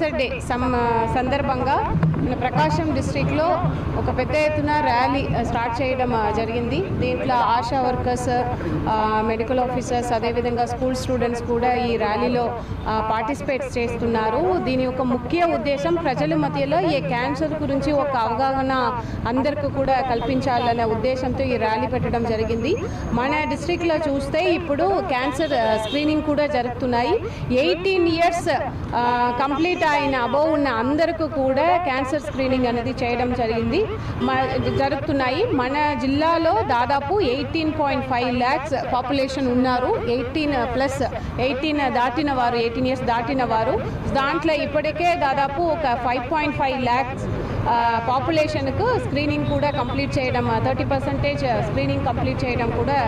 Cancer day some సందర్భంగా మన ప్రకాశం డిస్టిక్లో ఒక పెద్ద ఎత్తున ర్యాలీ స్టార్ట్ చేయడం జరిగింది. దీంట్లో ఆశా వర్కర్స్ మెడికల్ ఆఫీసర్స్ అదేవిధంగా స్కూల్ స్టూడెంట్స్ కూడా ఈ ర్యాలీలో పార్టిసిపేట్ చేస్తున్నారు. దీని యొక్క ముఖ్య ఉద్దేశం ప్రజల మధ్యలో ఈ క్యాన్సర్ గురించి ఒక అవగాహన అందరికీ కూడా కల్పించాలనే ఉద్దేశంతో ఈ ర్యాలీ పెట్టడం జరిగింది. మన డిస్టిక్లో చూస్తే ఇప్పుడు క్యాన్సర్ స్క్రీనింగ్ కూడా జరుగుతున్నాయి ఎయిటీన్ ఇయర్స్ కంప్లీట్ అయిన అబోవ్ ఉన్న అందరికీ కూడా క్యాన్సర్ స్క్రీనింగ్ అనేది చేయడం జరిగింది. మ- జరుగుతున్నాయి. మన జిల్లాలో దాదాపు eighteen point five lakhs population ఉన్నారు. ఎయిటీన్ ప్లస్ ఎయిటీన్ దాటిన వారు ఎయిటీన్ ఇయర్స్ దాటిన వారు. దాంట్లో ఇప్పటికే దాదాపు ఒక ఫైవ్ పాయింట్ ఫైవ్ ల్యాక్స్ పాపులేషన్కు స్క్రీనింగ్ కూడా కంప్లీట్ చేయడం థర్టీ పర్సెంటేజ్ స్క్రీనింగ్ కంప్లీట్ చేయడం కూడా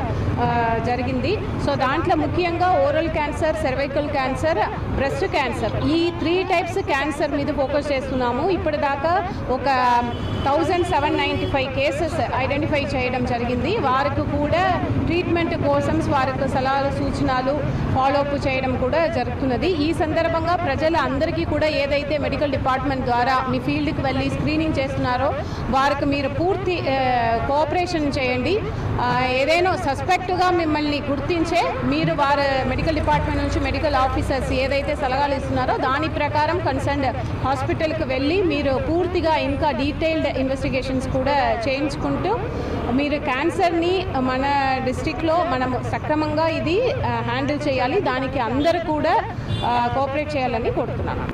జరిగింది. సో దాంట్లో ముఖ్యంగా oral cancer cervical cancer breast cancer ఈ త్రీ టైప్స్ క్యాన్సర్ మీద ఫోకస్ చేస్తున్నాము. ఇప్పటిదాకా ఒక thousand seven ninety five cases identify చేయడం జరిగింది. వారికి కూడా ట్రీట్మెంట్ కోసం వారికి సలహాలు సూచనలు ఫాలోఅప్ చేయడం కూడా జరుగుతున్నది. ఈ సందర్భంగా ప్రజల అందరికీ కూడా ఏదైతే మెడికల్ డిపార్ట్మెంట్ ద్వారా మీ ఫీల్డ్కి వెళ్ళి స్క్రీనింగ్ చేస్తున్నారో వారికి మీరు పూర్తి కోఆపరేషన్ చేయండి. ఏదైనా సస్పెక్ట్గా మిమ్మల్ని గుర్తించే మీరు వారి మెడికల్ డిపార్ట్మెంట్ నుంచి మెడికల్ ఆఫీసర్స్ ఏదైతే సలహాలు ఇస్తున్నారో దాని ప్రకారం కన్సర్న్ హాస్పిటల్కి వెళ్ళి మీరు పూర్తిగా ఇంకా డీటెయిల్డ్ ఇన్వెస్టిగేషన్స్ కూడా చేయించుకుంటూ మీరు క్యాన్సర్ని మన డిస్టిక్లో మనం సక్రమంగా ఇది హ్యాండిల్ చేయాలి. దానికి అందరూ కూడా కోఆపరేట్ చేయాలని కోరుతున్నాను.